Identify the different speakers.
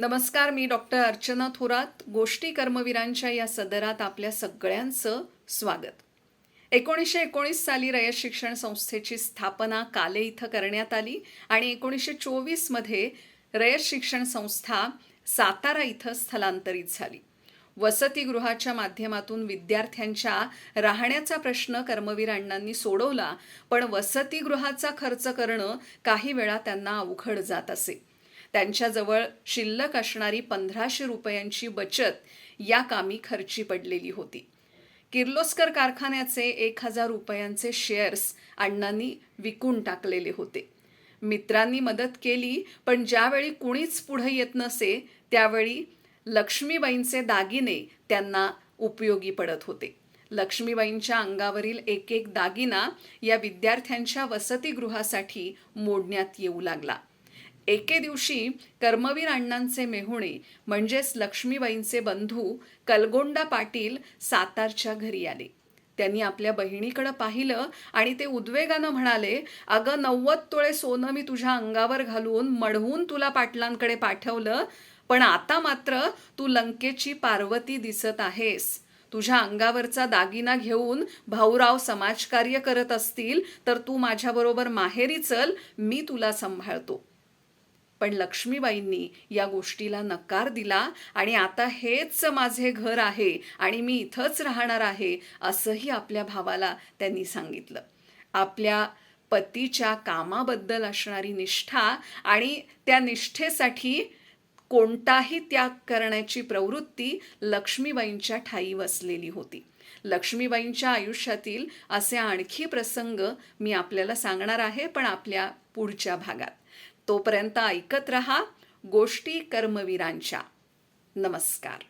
Speaker 1: नमस्कार मी डॉक्टर अर्चना थोरात गोष्टी कर्मवीरांच्या या सदरात आपल्या सगळ्यांचं स्वागत. एकोणीसशे एकोणीस साली रयत शिक्षण संस्थेची स्थापना काले इथं करण्यात आली आणि एकोणीसशे चोवीसमध्ये रयत शिक्षण संस्था सातारा इथं स्थलांतरित झाली. वसतिगृहाच्या माध्यमातून विद्यार्थ्यांच्या राहण्याचा प्रश्न कर्मवीर अण्णांनी सोडवला पण वसतिगृहाचा खर्च करणं काही वेळा त्यांना अवघड जात असे. त्यांच्याजवळ शिल्लक असणारी पंधराशे रुपयांची बचत या कामी खर्ची पडलेली होती. किर्लोस्कर कारखान्याचे एक हजार रुपयांचे शेअर्स अण्णांनी विकून टाकलेले होते. मित्रांनी मदत केली पण ज्यावेळी कुणीच पुढे येत नसे त्यावेळी लक्ष्मीबाईंचे दागिने त्यांना उपयोगी पडत होते. लक्ष्मीबाईंच्या अंगावरील एक एक दागिना या विद्यार्थ्यांच्या वसतिगृहासाठी मोडण्यात येऊ लागला. एके दिवशी कर्मवीर अण्णांचे मेहुणे म्हणजेच लक्ष्मीबाईंचे बंधू कलगोंडा पाटील सातारच्या घरी आले. त्यांनी आपल्या बहिणीकडं पाहिलं आणि ते उद्वेगानं म्हणाले अगं नव्वद तोळे सोनं मी तुझ्या अंगावर घालून मढवून तुला पाटलांकडे पाठवलं पण आता मात्र तू लंकेची पार्वती दिसत आहेस. तुझ्या अंगावरचा दागिना घेऊन भाऊराव समाजकार्य करत असतील तर तू माझ्याबरोबर माहेरी चल मी तुला सांभाळतो. पण लक्ष्मीबाईंनी या गोष्टीला नकार दिला आणि आता हेच माझे घर आहे आणि मी इथंच राहणार आहे असंही आपल्या भावाला त्यांनी सांगितलं. आपल्या पतीच्या कामाबद्दल असणारी निष्ठा आणि त्या निष्ठेसाठी कोणताही त्याग करण्याची प्रवृत्ती लक्ष्मीबाईंच्या ठाई वसलेली होती. लक्ष्मीबाईंच्या आयुष्यातील असे आणखी प्रसंग मी आपल्याला सांगणार आहे पण आपल्या पुढच्या भागात. तोपर्यंत ऐकत रहा गोष्टी कर्मवीरांच्या. नमस्कार.